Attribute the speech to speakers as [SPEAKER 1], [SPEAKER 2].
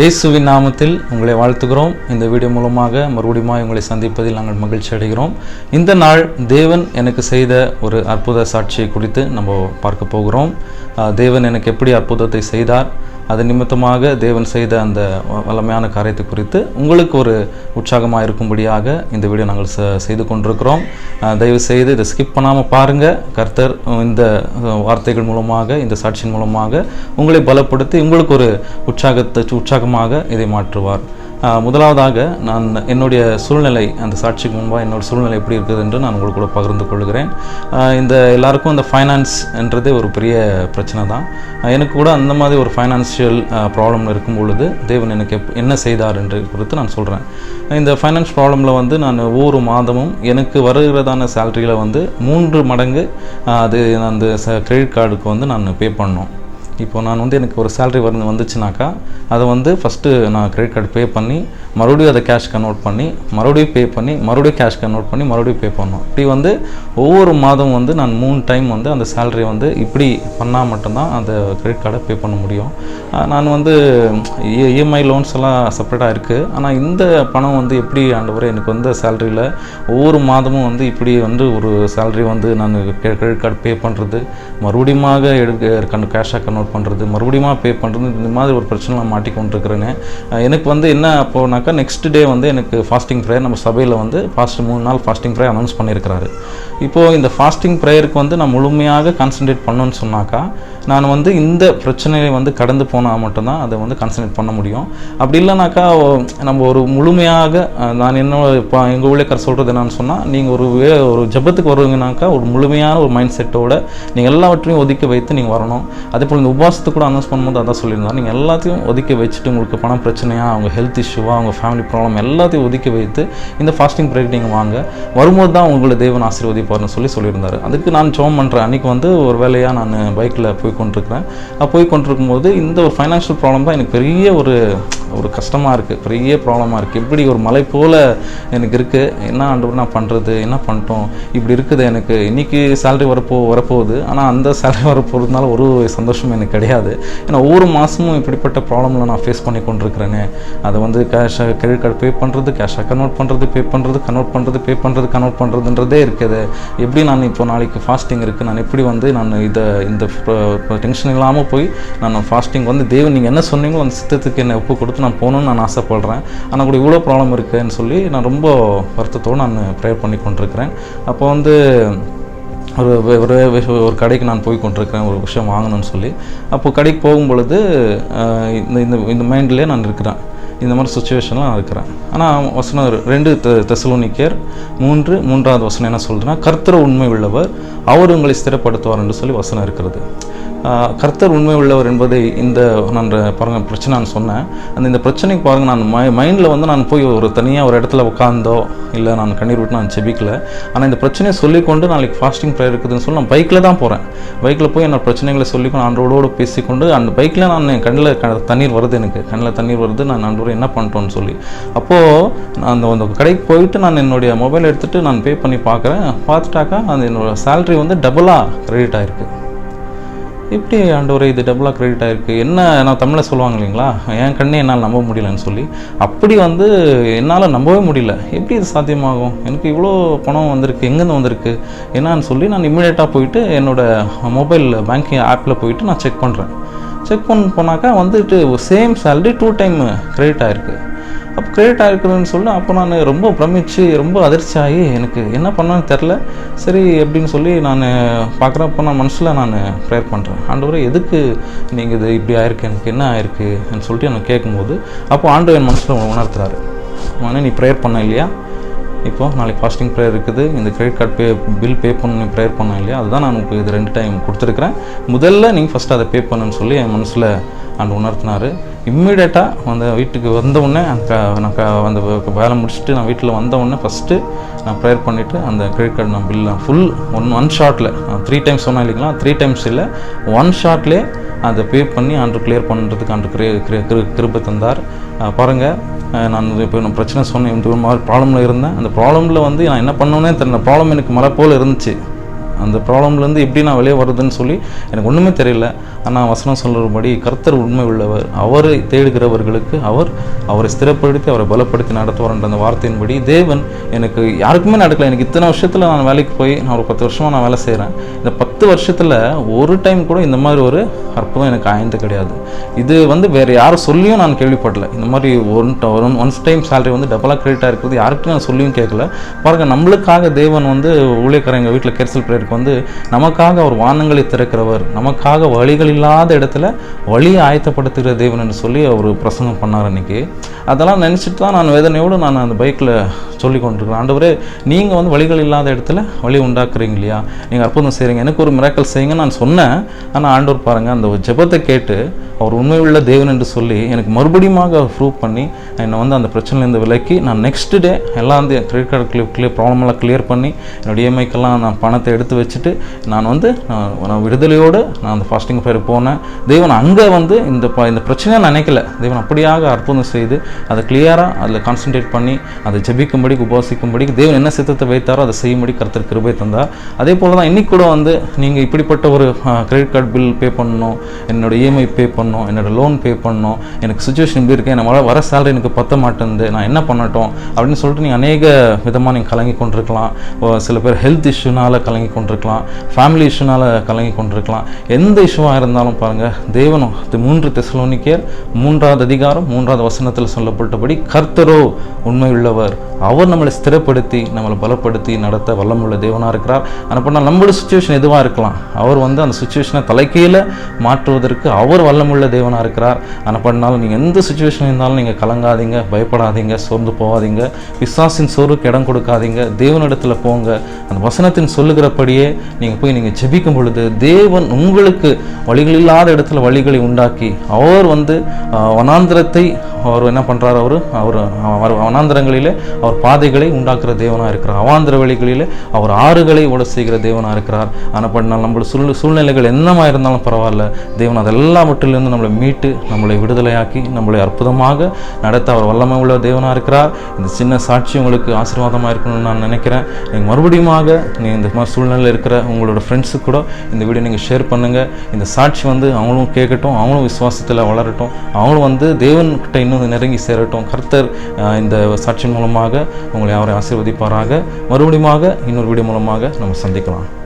[SPEAKER 1] இயேசுவின் நாமத்தில் உங்களை வாழ்த்துகிறோம். இந்த வீடியோ மூலமாக மறுபடியும் உங்களை சந்திப்பதில் நாங்கள் மகிழ்ச்சி அடைகிறோம். இந்த நாள் தேவன் எனக்கு செய்த ஒரு அற்புத சாட்சியை குறித்து நம்ம பார்க்க போகிறோம். தேவன் எனக்கு எப்படி அற்புதத்தை செய்தார்? அது நிமித்தமாக தேவன் செய்த அந்த வல்லமையான காரியத்தை குறித்து உங்களுக்கு ஒரு உற்சாகமாக இருக்கும்படியாக இந்த வீடியோ நாங்கள் செய்து கொண்டிருக்கிறோம். தயவு செய்து இதை ஸ்கிப் பண்ணாமல் பாருங்கள் கர்த்தர் இந்த வார்த்தைகள் மூலமாக இந்த சாட்சியின் மூலமாக உங்களை பலப்படுத்தி உங்களுக்கு ஒரு உற்சாகத்தை உற்சாகமாக இதை மாற்றுவார். முதலாவதாக நான் என்னுடைய சூழ்நிலை அந்த சாட்சிக்கு முன்பாக என்னோட சூழ்நிலை எப்படி இருக்குது என்று நான் உங்களுக்கு கூட பகிர்ந்து கொள்கிறேன். இந்த எல்லாருக்கும் இந்த ஃபைனான்ஸ் என்றதே ஒரு பெரிய பிரச்சனை தான். எனக்கு கூட அந்த மாதிரி ஒரு ஃபைனான்ஷியல் ப்ராப்ளம் இருக்கும் பொழுது தேவன் எனக்கு எப் என்ன செய்தார் என்று குறித்து நான் சொல்கிறேன் இந்த ஃபைனான்ஸ் ப்ராப்ளமில் வந்து நான் ஒவ்வொரு மாதமும் எனக்கு வருகிறதான சேலரியில் வந்து மூன்று மடங்கு அது அந்த கிரெடிட் கார்டுக்கு வந்து நான் பே பண்ணோம். இப்போ நான் வந்து எனக்கு ஒரு சேலரி வந்து வந்துச்சுனாக்கா அதை வந்து ஃபஸ்ட்டு நான் கிரெடிட் கார்டு பே பண்ணி மறுபடியும் அதை கேஷ் கன்வெர்ட் பண்ணி மறுபடியும் பே பண்ணி மறுபடியும் கேஷ் கன்வெர்ட் பண்ணி மறுபடியும் பே பண்ணோம் இப்படி வந்து ஒவ்வொரு மாதம் வந்து நான் மூணு டைம் வந்து அந்த சேலரி வந்து இப்படி பண்ணால் மட்டும்தான் அந்த கிரெடிட் கார்டை பே பண்ண முடியும். நான் வந்து இஎம்ஐ லோன்ஸ் எல்லாம் செப்பரேட்டாக இருக்குது ஆனால் இந்த பணம் வந்து எப்படி ஆண்டவரை எனக்கு வந்து சேலரியில் ஒவ்வொரு மாதமும் வந்து இப்படி வந்து ஒரு சேலரி வந்து நான் கிரெடிட் கார்டு பே பண்ணுறது மறுபடியுமாக எடுக்க கேஷாக கன்வெர்ட் பண்ணுறது மறுபடியும் பே பண்ணுறது இந்த மாதிரி ஒரு பிரச்சனை நான் மாட்டிக்கொண்டிருக்கிறேன்னு எனக்கு வந்து என்ன அப்போனாக்கா நெக்ஸ்ட் டே வந்து எனக்கு ஃபாஸ்டிங் ப்ரேயர் நம்ம சபையில் வந்து ஃபாஸ்ட் மூணு நாள் ஃபாஸ்டிங் ப்ரேயர் அனௌன்ஸ் பண்ணியிருக்கிறாரு. இப்போது இந்த ஃபாஸ்டிங் ப்ரேயருக்கு வந்து நான் முழுமையாக கான்சன்ட்ரேட் பண்ணோன்னு சொன்னாக்கா நான் வந்து இந்த பிரச்சனையை வந்து கடந்து போனால் மட்டும்தான் அதை வந்து கான்சன்ட்ரேட் பண்ண முடியும். அப்படி இல்லைனாக்கா நம்ம ஒரு முழுமையாக நான் என்ன இப்போ எங்கள் ஊழியக்கார் சொல்கிறது என்னன்னு சொன்னால் நீங்கள் ஒரு வே ஒரு ஜெபத்துக்கு வருவீங்கனாக்கா ஒரு முழுமையான ஒரு மைண்ட் செட்டோட நீங்கள் எல்லாவற்றையும் ஒதுக்கி வைத்து நீங்கள் வரணும். அதே போல் இந்த உபாசத்தை கூட அனௌன்ஸ் பண்ணும்போது அதான் சொல்லியிருந்தார். நீங்கள் எல்லாத்தையும் ஒதுக்கி வச்சுட்டு உங்களுக்கு பணம் பிரச்சனையா அவங்க ஹெல்த் இஷ்யூவாக அவங்க ஃபேமிலி ப்ராப்ளம் எல்லாத்தையும் ஒதுக்கி வைத்து இந்த ஃபாஸ்டிங் பிரேக் நீங்கள் வாங்க. வரும்போது தான் உங்களை தேவன் ஆசீர்வதிப்பார்னு சொல்லி சொல்லியிருந்தார். அதுக்கு நான் ஜோம் பண்ணுறேன் அன்றைக்கி வந்து ஒரு வேலையாக நான் பைக்கில் போய் கொண்டிருக்கிறேன். போய் கொண்டிருக்கும் போது இந்த ஒரு ஃபைனான்ஷியல் ப்ராப்ளம் தான் எனக்கு பெரிய ஒரு ஒரு கஷ்டமாக இருக்குது பெரிய ப்ராப்ளமாக இருக்குது இப்படி ஒரு மலை போல் எனக்கு இருக்குது என்ன ஆண்டு நான் பண்ணுறது என்ன பண்ணிட்டோம்? இப்படி இருக்குது எனக்கு. இன்றைக்கி சேலரி வரப்போ வரப்போகுது. ஆனால் அந்த சேலரி வரப்போகிறதுனால ஒரு சந்தோஷம் எனக்கு கிடையாது. ஏன்னா ஒவ்வொரு மாதமும் இப்படிப்பட்ட ப்ராப்ளமில் நான் ஃபேஸ் பண்ணி கொண்டிருக்கிறேனே. அதை வந்து கேஷாக கிரெடிட் கார்டு பே பண்ணுறது கேஷாக கன்வெர்ட் பண்ணுறது பே பண்ணுறது கன்வெர்ட் பண்ணுறது பே பண்ணுறது கன்வெர்ட் பண்ணுறதுன்றதே இருக்குது. எப்படி நான் இப்போ நாளைக்கு ஃபாஸ்டிங் இருக்குது நான் எப்படி வந்து நான் இதை இந்த டென்ஷன் இல்லாமல் போய் நான் ஃபாஸ்டிங் வந்து தேவன் நீங்கள் என்ன சொன்னீங்களோ அந்த சித்தத்துக்கு என்னை ஒப்பு கொடுத்து நான் போகணும்னு நான் ஆசைப்படுறேன். ஆனால் கூட இவ்வளோ ப்ராப்ளம் இருக்குதுன்னு சொல்லி நான் ரொம்ப வருத்தத்தோடு நான் ப்ரேயர் பண்ணி கொண்டிருக்கிறேன். அப்போ வந்து ஒரு ஒரு ஒரு கடைக்கு நான் போய் கொண்டிருக்கிறேன் ஒரு விஷயம் வாங்கணும்னு சொல்லி. அப்போது கடைக்கு போகும் பொழுது இந்த இந்த இந்த மைண்ட்லேயே நான் இருக்கிறேன். இந்த மாதிரி சுச்சுவேஷனில் நான் இருக்கிறேன். ஆனால் வசனம் ரெ- ரெண்டு தெசலோனிக்கர் மூன்று மூன்றாவது வசனம் என்ன சொல்கிறேன்னா கர்த்தர் உண்மை உள்ளவர் அவர் உங்களை ஸ்திரப்படுத்துவார் என்று சொல்லி வசனம் இருக்கிறது. கர்த்தர் உண்மை உள்ளவர் என்பதை இந்த நான் பாருங்கள் பாருங்க பிரச்சனை நான் சொன்னேன். அந்த இந்த பிரச்சனைக்கு பாருங்கள் நான் மை மைண்டில் வந்து நான் போய் ஒரு தனியாக ஒரு இடத்துல உட்காந்தோ இல்லை நான் கண்ணீர் விட்டு நான் செபிக்கல ஆனால் இந்த பிரச்சனையை சொல்லிக்கொண்டு நாளைக்கு ஃபாஸ்டிங் ப்ரேயர் இருக்குதுன்னு சொல்லி நான் பைக்கில் தான் போகிறேன் பைக்கில் போய் என்னோட பிரச்சனைகளை சொல்லிக்கொண்டு ஆண்டோடு பேசிக்கொண்டு அந்த பைக்கில் நான் கண்ணில் க தண்ணீர் வருது எனக்கு. கண்ணில் தண்ணீர் வருது நான் ஆண்டோடு என்ன பண்ணிட்டோன்னு சொல்லி. அப்போது நான் அந்த அந்த கடைக்கு போயிட்டு நான் என்னுடைய மொபைல் எடுத்துகிட்டு நான் பே பண்ணி பார்க்குறேன் பார்த்துட்டாக்கா அந்த என்னோட சேலரி வந்து டபுளாக கிரெடிட் ஆகிருக்கு இப்படி ஆண்டவரை இது டபுளாக கிரெடிட் ஆகிருக்கு என்ன நான் தமிழில் சொல்லுவாங்க இல்லைங்களா? என் கண்ணே என்னால் நம்ப முடியலன்னு சொல்லி. அப்படி வந்து என்னால் நம்பவே முடியல. எப்படி இது சாத்தியமாகும்? எனக்கு இவ்வளோ பணம் வந்திருக்கு. எங்கேருந்து வந்திருக்கு? என்னன்னு சொல்லி நான் இம்மிடியேட்டாக போயிட்டு என்னோட மொபைல் பேங்கிங் ஆப்பில் போயிட்டு நான் செக் பண்ணுறேன் செக் பண்ண போனாக்கா வந்துட்டு same salary two time credit ஆகிருக்கு அப்போ கிரெடிட் ஆகிருக்குதுன்னு சொல்லி அப்போ நான் ரொம்ப பிரமிச்சு ரொம்ப அதிர்ச்சி ஆகி எனக்கு என்ன பண்ணான்னு தெரில சரி எப்படின்னு சொல்லி நான் பார்க்குறப்ப நான் மனசில் நான் ப்ரேயர் பண்ணுறேன் ஆண்டவர் எதுக்கு நீங்கள் இது இப்படி ஆயிருக்கு? எனக்கு என்ன ஆயிருக்குன்னு சொல்லிட்டு எனக்கு கேட்கும்போது அப்போ ஆண்டவர் என் மனசில் உணர்த்துறாரு. மகனே நீ ப்ரேயர் பண்ண இல்லையா? இப்போது நாளைக்கு ஃபாஸ்டிங் ப்ரேயர் இருக்குது. இந்த credit card pay bill pay பண்ணி ப்ரேயர் பண்ணோம் இல்லையா? அதுதான் நான் உங்களுக்கு இது ரெண்டு டைம் கொடுத்துருக்குறேன். முதல்ல நீங்கள் ஃபஸ்ட்டு அதை பே பண்ணுன்னு சொல்லி என் மனசில் அண்ட் உணர்த்தினார். இம்மிடியேட்டாக அந்த வீட்டுக்கு வந்த உடனே அந்த க- நான் க- அந்த வேலை முடிச்சுட்டு நான் வீட்டில் வந்த உடனே ஃபஸ்ட்டு நான் ப்ரேயர் பண்ணிவிட்டு அந்த கிரெடிட் கார்டு நான் பில் ஃபுல் ஒன் ஒன் ஷாட்டில் நான் த்ரீ டைம்ஸ் சொன்னேன் இல்லைங்களா? த்ரீ டைம்ஸ் இல்லை ஒன் ஷாட்லேயே அதை பே பண்ணி அன்று கிளியர் பண்ணுறதுக்கு அன்று கிரே கிரு- கிரு- தந்தார். பாருங்கள் நான் இப்போ நான் பிரச்சனை சொன்னேன் இந்த மாதிரி ப்ராப்ளமில் இருந்தேன். அந்த ப்ராப்ளமில் வந்து நான் என்ன பண்ணணுன்னே தெரியல. ப்ராப்ளம் எனக்கு மலை போல் இருந்துச்சு. அந்த ப்ராப்ளம்லேருந்து எப்படி நான் வெளியே வருதுன்னு சொல்லி எனக்கு ஒன்றுமே தெரியல. ஆனால் வசனம் சொல்கிறபடி கர்த்தர் உண்மை உள்ளவர். அவரை தேடுகிறவர்களுக்கு அவர் அவரை ஸ்திரப்படுத்தி அவரை பலப்படுத்தி நடத்துவார்ன்ற அந்த வார்த்தையின்படி தேவன் எனக்கு யாருக்குமே நடக்கலை. எனக்கு இத்தனை வருஷத்தில் நான் வேலைக்கு போய் நான் ஒரு பத்து வருஷமாக நான் வேலை செய்கிறேன் இந்த பத்து வருஷத்தில் ஒரு டைம் கூட இந்த மாதிரி ஒரு அற்புதம் எனக்கு ஆய்ந்து கிடையாது. இது வந்து வேறு யாரும் சொல்லியும் நான் கேள்விப்படல. இந்த மாதிரி one one once time salary வந்து டபுளாக கிரெடிட் இருக்கிறது யாருக்கும் நான் சொல்லியும் கேட்கல. பாருங்க நம்மளுக்காக தேவன் வந்து ஊழியக்காரங்க வீட்டில் கேர்சல் பிரேயருக்கு வந்து நமக்காக அவர் வானங்களை திறக்கிறவர் நமக்காக வழிகள் இல்லாத இடத்துல வழியை ஆயத்தப்படுத்துகிற தேவன் என்று சொல்லி அவர் பிரசங்கம் பண்ணார் அன்னைக்கு. அதெல்லாம் நினச்சிட்டு தான் நான் வேதனையோடு நான் அந்த பைக்கில் சொல்லி கொண்டிருக்கிறேன் ஆண்டவரே நீங்கள் வந்து வழிகள் இல்லாத இடத்துல வழி உண்டாக்குறீங்க இல்லையா? நீங்கள் அற்புதம் செய்கிறீங்க எனக்கு ஒரு மிராக்கல் செய்யுங்க நான் சொன்னேன். ஆனால் ஆண்டவர் பாருங்கள் அந்த ஒரு ஜெபத்தை கேட்டு அவர் உண்மை உள்ள தேவன் என்று சொல்லி எனக்கு மறுபடியும் அவர் ப்ரூவ் பண்ணி என்னை வந்து அந்த பிரச்சனையிலேருந்து விலக்கி நான் நெக்ஸ்ட் டே எல்லாம் வந்து கிரெடிட் கார்டு கிளியர் கிளியர் ப்ராப்ளமெல்லாம் கிளியர் பண்ணி என்னுடைய இஎம்ஐக்கெல்லாம் நான் பணத்தை எடுத்து வச்சுட்டு நான் வந்து நான் விடுதலையோடு நான் அந்த ஃபாஸ்டிங் ஃபயர் போனேன். தேவன் அங்கே வந்து இந்த ப இந்த பிரச்சனையை நினைக்கல. தேவன் அப்படியாக அற்புதம் செய்து அதை கிளியராக அதில் கான்சென்ட்ரேட் பண்ணி அதை ஜெபிக்கும்படி உபாசிக்கும்படி தேவன் என்ன சித்தத்தை வைத்தாரோ அதை செய்யும்படி கருத்தர் கிருபை தந்தார். அதே போல் தான் இன்னைக்கு கூட வந்து நீங்கள் இப்படிப்பட்ட ஒரு கிரெடிட் கார்டு பில் பே பண்ணணும் என்னோட இஎம்ஐ பே பண்ணணும் என்னோட லோன் பே பண்ணணும் எனக்கு சுச்சுவேஷன் இப்படி இருக்கேன் எனக்கு வர- வர சேலரி எனக்கு பத்த மாட்டேங்குது நான் என்ன பண்ணட்டும் அப்படின்னு சொல்லிட்டு நீங்கள் அநேக விதமாக நீங்கள் கலங்கி கொண்டிருக்கலாம். சில பேர் ஹெல்த் இஷ்யூனால கலங்கி கொண்டிருக்கலாம் ஃபேமிலி இஷ்யூனால் கலங்கி கொண்டிருக்கலாம். எந்த இஷ்யூவாக இருந்தாலும் பாருங்கள் தேவனும் அது மூன்று தெசலோனிக்கேர் மூன்றாவது அதிகாரம் மூன்றாவது வசனத்தில் சொல்லப்பட்டபடி கர்த்தரோ உண்மையுள்ளவர். அவர் நம்மளை ஸ்திரப்படுத்தி நம்மளை பலப்படுத்தி நடத்த வல்லமுள்ள தேவனாக இருக்கிறார். ஆனால் பண்ணால் நம்மளோட சுச்சுவேஷன் எதுவாக இருக்கலாம்? அவர் வந்து அந்த சுச்சுவேஷனை தலைக்கையில் மாற்றுவதற்கு அவர் வல்லமுள்ள தேவனாக இருக்கிறார். ஆனால் நீங்கள் எந்த சுச்சுவேஷன் இருந்தாலும் நீங்கள் கலங்காதீங்க பயப்படாதீங்க சோர்ந்து போகாதீங்க. விசாசின் சோர்வுக்கு இடம் கொடுக்காதீங்க. தேவனிடத்தில் போங்க. அந்த வசனத்தின் சொல்லுகிறபடியே நீங்கள் போய் நீங்கள் ஜெபிக்கும் பொழுது தேவன் உங்களுக்கு வழிகள் இல்லாத இடத்துல வழிகளை உண்டாக்கி அவர் வந்து வனாந்திரத்தை அவர் என்ன பண்ணுறாரு அவர்? அவர் அவர் வனாந்திரங்களிலே அவர் பாதைகளை உண்டாக்குற தேவனாக இருக்கிறார். அவாந்திர வழிகளில் அவர் ஆறுகளை ஓட செய்கிற தேவனாக இருக்கிறார். ஆனால் பண்ணால் நம்மளோட சூழ் சூழ்நிலைகள் என்னமாக இருந்தாலும் பரவாயில்ல. தேவன் அதெல்லாவற்றிலிருந்து நம்மளை மீட்டு நம்மளை விடுதலையாக்கி நம்மளை அற்புதமாக நடத்த அவர் வல்லமை உள்ள தேவனாக இருக்கிறார். இந்த சின்ன சாட்சி உங்களுக்கு ஆசீர்வாதமாக இருக்கணும்னு நான் நினைக்கிறேன். நீங்கள் மறுபடியுமாக நீங்கள் இந்த மாதிரி சூழ்நிலையில் இருக்கிற உங்களோட ஃப்ரெண்ட்ஸுக்கு கூட இந்த வீடியோ நீங்கள் ஷேர் பண்ணுங்கள் இந்த சாட்சி வந்து அவங்களும் கேட்கட்டும் அவங்களும் விசுவாசத்தில் வளரட்டும். அவங்களும் வந்து தேவன்கிட்ட இன்னும் நெருங்கி சேரட்டும். கர்த்தர் இந்த சாட்சியின் மூலமாக உங்களை அவரை ஆசீர்வதிப்பாராக. மறுபடியும் இன்னொரு வீடியோ மூலமாக நம்ம சந்திக்கலாம்.